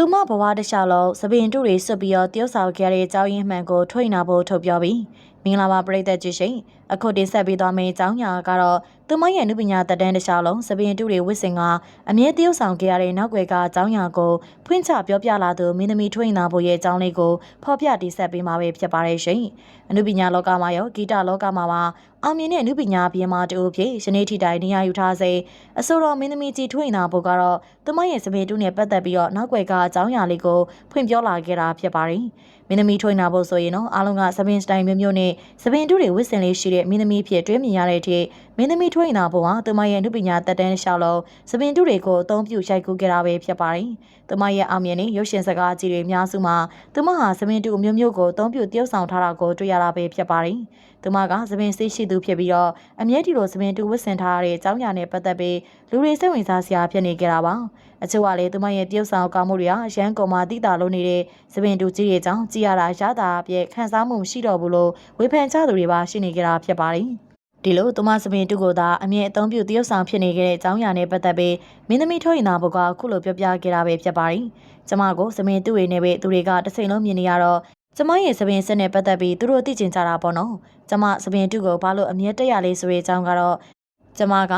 သူမဘဝတစ်လျှောက်လုံးသပင်တုတွေစွတ်ပြီးတော့တယောက်ဆောင်ခဲ့တဲ့အကြောင်းရင်းမှန်ကိုထွိနာဖို့ထုတ်ပြောပြီးမ င်္ဂလာပါပရိသတ်ကြီးရှင်အခုတင်ဆက်ပေးသွားမယ့်အကြောင်းအရာကတော့သူမရဲ့နုပညာတက်တန်းတစ်လျှောက်လုံးသပင်တုတွေဝစ်စင်ကအမြဲတယောက်ဆောင်ခဲ့ရတဲ့နောက်ွယ်ကအကြောင်းအရာကိုဖွင့်ချပြောပြလာသူမင်းသမီးထွိနာဖို့ရဲ့အကြောင်းလေးကိုဖော်ပြတင်ဆက်ပေးမှာပဲဖြစ်ပါတယ်ရှင်အနုပညာလောကမှာရောဂီတလောကမှာပါအောင်မြင်တဲ့အနုပညာပြင်မာတူဖြစ်ယနေ့ထိတိုင်နေရာယူထားစေအဆိုတော်မင်းသမီးကြီးထွိနာဖို့ကတော့သူမရဲ့သပင်တုနဲ့ပတ်သက်ပြီးတော့နောက်ွယ်ကအကြောင်းအရာလေးကိုဖွင့်ပြောလာခဲ့တာဖြစ်ပါတယ်။ မင်းသမီးထွိနာဖို့ဆိုရင်တော့အားလုံးကသပင်စတိုင်မျိုးမျိုးနဲ့သပင်တုတွေဝစ်စင်လေးရှိတဲ့မင်းသမီးဖြစ်တွဲမြင်ရတဲ့အထိမင်းသမီးထွိနာဖို့ဟာသူမရဲ့အမှုပညာတက်တန်းရှောက်လုံးသပင်တုတွေကိုအသုံးပြုရိုက်ကူးခဲ့တာပဲဖြစ်ပါတယ်။သူမရဲ့အောင်မြင်တဲ့ရုပ်ရှင်စကားကြီးတွေအများစုမှာသူမဟာသပင်တုမျိုးမျိုးကိုအသုံးပြုတည်ဆောင်ထားတာကိုတွေ့ရတာပဲဖြစ်ပါတယ်။သူမကသပင်စိတ်ရှိသူဖြစ်ပြီးတော့အမြဲတမ်းသပင်တုဝစ်စင်ထားတဲ့အကြောင်းအရာနဲ့ပတ်သက်ပြီးလူတွေစိတ်ဝင်စားစရာဖြစ်နေကြတာပါ။အချို့ကလည်းသူမရဲ့တည်ဆောင်ကောင်းမှုတွေဟာရန်ကုန်မှာတည်တာလို့နေတဲ့သပင်တူကြီးတွေကြောင့်ကြည်ရတာရတာအပြည့်ခံစားမှုမရှိတော့ဘူးလို့ဝေဖန်ကြသူတွေပါရှိနေကြတာဖြစ်ပါတယ်။ဒီလိုသူမသပင်တူကိုသာအမြင့်အသုံးပြုတည်ဆောင်ဖြစ်နေခဲ့တဲ့အကြောင်းအရာနဲ့ပတ်သက်ပြီးမင်းသမီးထုတ်ရင်သာဘုကခုလိုပြောပြခဲ့တာပဲဖြစ်ပါတယ်။ကျမကိုသပင်တူတွေနဲ့ပဲသူတွေကတစ်စိမ်လုံးမြင်နေရတော့ကျမရဲ့သပင်စစ်နဲ့ပတ်သက်ပြီးသူတို့သိကျင်ကြတာပေါ့နော်။ကျမသပင်တူကိုဘာလို့အမြဲတက်ရလဲဆိုတဲ့အကြောင်းကတော့ကျမက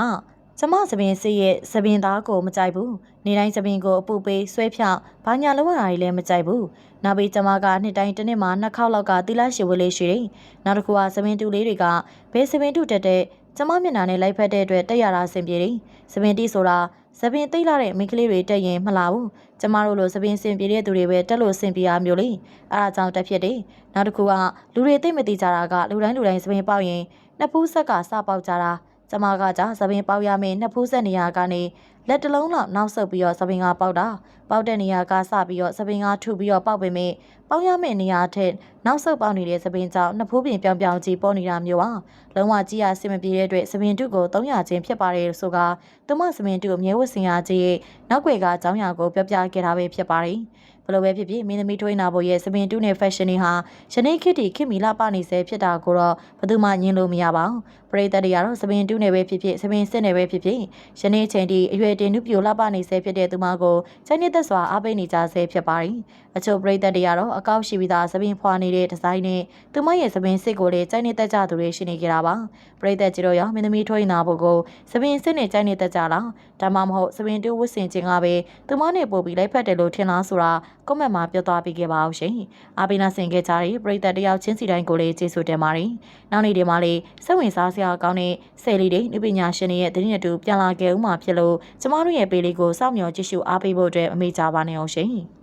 ကျမသပင်စစ်ရဲ့သပင်သားကိုမကြိုက်ဘူး။နေတိုင်းသပင်ကိုအပူပေးဆွဲဖြောင်းဘာညာလုံးဝတာကြီးလည်းမကြိုက်ဘူး။နောက်ပြီးကျမကနှစ်တိုင်းတစ်နှစ်မှာနှစ်ခေါက်လောက်ကသီလရှိဝလေးရှိတယ်။နောက်တစ်ခုကသပင်တူလေးတွေကဘယ်သပင်တူတက်တဲ့ကျမမျက်နှာနဲ့လိုက်ဖက်တဲ့အတွက်တက်ရတာအဆင်ပြေတယ်။သပင်တီဆိုတာသပင်သိမ့်လာတဲ့မိန်းကလေးတွေတက်ရင်မလာဘူး။ကျမတို့လိုသပင်စင်ပြေတဲ့သူတွေပဲတက်လို့စင်ပြေရမျိုးလေ။အဲဒါကြောင့်တက်ဖြစ်တယ်။နောက်တစ်ခုကလူတွေသိမ့်မသိကြတာကလူတိုင်းလူတိုင်းသပင်ပေါက်ရင်နှစ်ဖူးဆက်ကစပေါက်ကြတာ။ ကျမကကြာသပင်ပေါက်ရမယ်နှစ်ဖူးဆက်နေရကနေလက်တလုံးလောက်နောက်ဆုပ်ပြီးတော့သပင်ကပေါက်တာပေါက်တဲ့နေရာကစပြီးတော့သပင်ကထုပြီးတော့ပေါက်ပေမဲ့ပေါက်ရမယ့်နေရာထက်နောက်ဆုပ်ပေါက်နေတဲ့သပင်ကြောင့်နှစ်ဖူးပြင်ပြောင်ပြောင်ကြီးပေါ်နေတာမျိုးပါလုံးဝကြည့်ရဆင်မပြေတဲ့အတွက်သပင်တုကို300ချင်းဖြစ်ပါတယ်ဆိုကသူမသပင်တုအမြဲဝတ်ဆင်ရခြင်းရဲ့နောက်ွယ်ကအကြောင်းအရာကိုပြောပြခဲ့တာပဲဖြစ်ပါတယ်ဘ လိုပဲဖြစ်ဖြစ်မင်းသမီးထွေးနာဖို့ရဲ့စပင်တူးနဲ့ fashion တွေဟာယနေ့ခေတ်တည်းခေတ်မီလာပနေစေဖြစ်တာကိုတော့ဘယ်သူမှညင်လို့မရပါဘူးပရိသတ်တွေကတော့စပင်တူးနဲ့ပဲဖြစ်ဖြစ်စပင်စစ်နဲ့ပဲဖြစ်ဖြစ်ယနေ့ချိန်တည်းအရွယ်တင်နုပြိုလာပနေစေဖြစ်တဲ့သူမကိုချိုင်းနေသက်စွာအားပေးနေကြဆဲဖြစ်ပါတယ်အချို့ပရိသတ်တွေကတော့အကောက်ရှိပြီးသားစပင်ဖွာနေတဲ့ဒီဇိုင်းနဲ့သူမရဲ့စပင်စစ်ကိုလည်းချိုင်းနေသက်ကြသူတွေရှိနေကြတာပါပရိသတ်ကြီးတို့ရောမင်းသမီးထွေးနာဖို့ကိုစပင်စစ်နဲ့ချိုင်းနေသက်ကြလားဒါမှမဟုတ်စပင်တူးဝတ်ဆင်ခြင်းကပဲသူမနဲ့ပို့ပြီးလိုက်ဖက်တယ်လို့ထင်လားဆိုတာ ကွန်မန့်မှာပြောသွားပေးခဲ့ပါအောင်ရှင်။အားပေးနာဆင်ခဲ့ကြတဲ့ပရိသတ်တယောက်ချင်းစီတိုင်းကိုလည်းကျေးဇူးတင်ပါတယ်။နောက်နေ့ဒီမှာလေးစိတ်ဝင်စားစရာကောင်းတဲ့ဆယ်လီတွေဥပညာရှင်တွေရဲ့သတင်းရတူပြန်လာခဲ့ဦးမှာဖြစ်လို့ကျမတို့ရဲ့ပေးလေးကိုစောင့်မျှော်ကြည့်ရှုအားပေးဖို့အတွက်အမေချပါနေအောင်ရှင်။